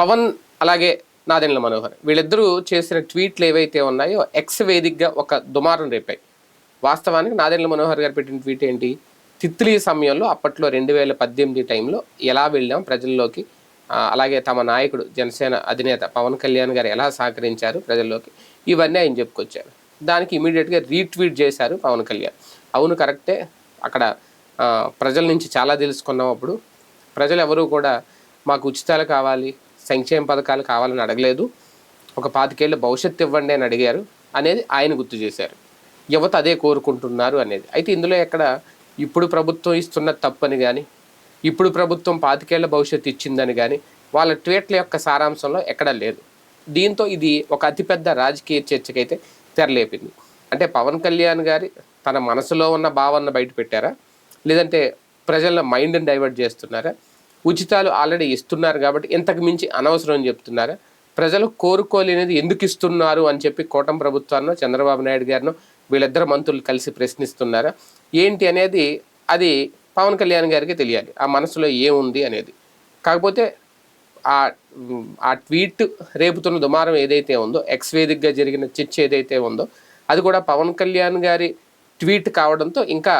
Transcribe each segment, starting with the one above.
పవన్ అలాగే నాదెండ్ల మనోహర్. వీళ్ళిద్దరూ చేసిన ట్వీట్లు ఏవైతే ఉన్నాయో ఎక్స్ వేదికగా ఒక దుమారం రేపాయి. వాస్తవానికి నాదెండ్ల మనోహర్ గారు పెట్టిన ట్వీట్ ఏంటి? తిత్లీ సమయంలో అప్పట్లో రెండు వేల పద్దెనిమిది టైంలో ఎలా వెళ్ళాం ప్రజల్లోకి? అలాగే తమ నాయకుడు జనసేన అధినేత పవన్ కళ్యాణ్ గారు ఎలా సహకరించారు ప్రజల్లోకి? ఇవన్నీ ఆయన చెప్పుకొచ్చారు. దానికి ఇమీడియట్గా రీట్వీట్ చేశారు పవన్ కళ్యాణ్. అవును కరెక్టే. అక్కడ ప్రజల నుంచి చాలా తెలుసుకున్నాం అప్పుడు. ప్రజలు ఎవరు కూడా మాకు ఉచితాలు కావాలి సంక్షేమ పథకాలు కావాలని అడగలేదు. ఒక పాతికేళ్ళ భవిష్యత్తు ఇవ్వండి అని అడిగారు. అనేది ఆయన గుర్తు చేశారు. యువత అదే కోరుకుంటున్నారు అనేది. అయితే ఇందులో ఎక్కడ ఇప్పుడు ప్రభుత్వం ఇస్తున్న తప్పని కానీ ఇప్పుడు ప్రభుత్వం పాతికేళ్ళ భవిష్యత్తు ఇచ్చిందని కానీ వాళ్ళ ట్వీట్ల యొక్క సారాంశంలో ఎక్కడా లేదు. దీంతో ఇది ఒక అతిపెద్ద రాజకీయ చర్చకైతే తెరలేపింది. అంటే పవన్ కళ్యాణ్ గారి తన మనసులో ఉన్న భావన బయట పెట్టారా లేదంటే ప్రజల మైండ్ని డైవర్ట్ చేస్తున్నారా? ఉచితాలు ఆల్రెడీ ఇస్తున్నారు కాబట్టి ఇంతకు మించి అనవసరం అని చెప్తున్నారా. ప్రజలు కోరుకోలేనిది ఎందుకు ఇస్తున్నారు అని చెప్పి కోటం ప్రభుత్వాన్ని చంద్రబాబు నాయుడు గారిను వీళ్ళిద్దరు మంత్రులు కలిసి ప్రశ్నిస్తున్నారా. ఏంటి అనేది అది పవన్ కళ్యాణ్ గారికి తెలియాలి. ఆ మనసులో ఏముంది అనేది. కాకపోతే ఆ ఆ ట్వీట్ రేపుతున్న దుమారం ఏదైతే ఉందో ఎక్స్ వేదికగా జరిగిన చర్చ ఏదైతే ఉందో అది కూడా పవన్ కళ్యాణ్ గారి ట్వీట్ కావడంతో ఇంకా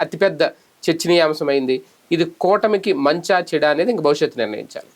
అతిపెద్ద చర్చనీయాంశమైంది. ఇది కూటమికి మంచా చెడా అనేది ఇంక భవిష్యత్తు నిర్ణయించాలి.